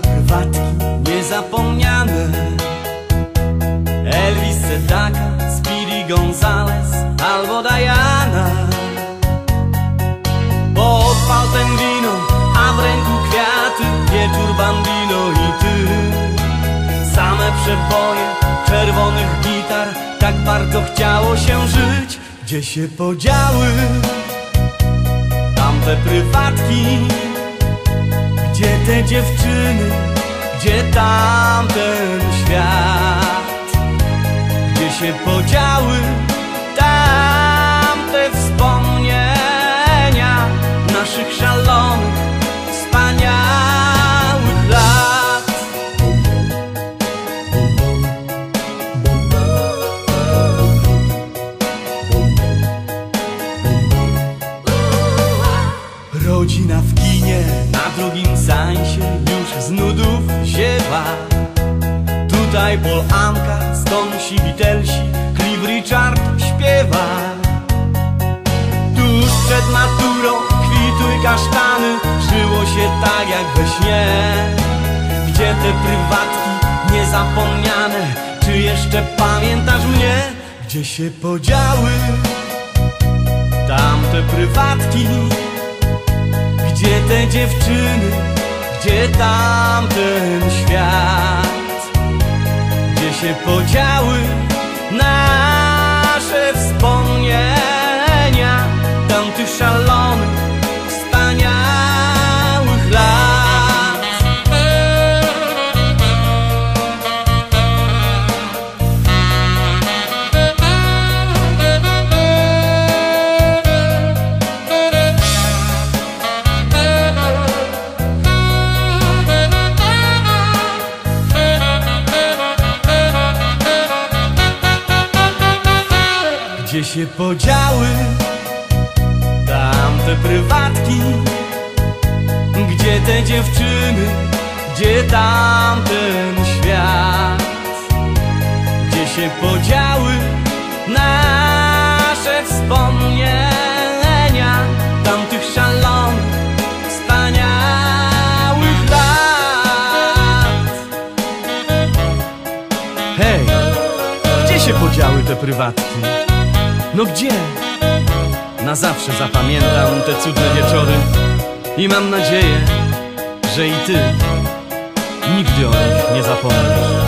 prywatki niezapomniane. Elvis Sedaka, Speedy Gonzales albo Diana. Podpal ten wino, a w ręku kwiaty Wieczór bambino i ty. Same przeboje czerwonych gitar Tak bardzo chciało się żyć. Gdzie się podziały? Tamte prywatki te dziewczyny Gdzie tamten świat Gdzie się podziały nudów ziewa Tutaj Paul Anka, skądsi Beatlesi, Cliff Richard śpiewa. Tuż przed maturą kwituj kasztany Żyło się tak jak we śnie. Gdzie te prywatki niezapomniane? Czy jeszcze pamiętasz mnie? Gdzie się podziały? Tamte prywatki. Gdzie te dziewczyny, gdzie tamten świat Gdzie się podziały nasze wspomnienia. Tamtych szalonych, Gdzie się podziały tamte prywatki Gdzie te dziewczyny, gdzie tamten świat Gdzie się podziały nasze wspomnienia Tamtych szalonych, wspaniałych lat Hej, gdzie się podziały te prywatki? No gdzie? Na zawsze zapamiętam te cudne wieczory i mam nadzieję, że i ty nigdy o nich nie zapomnisz.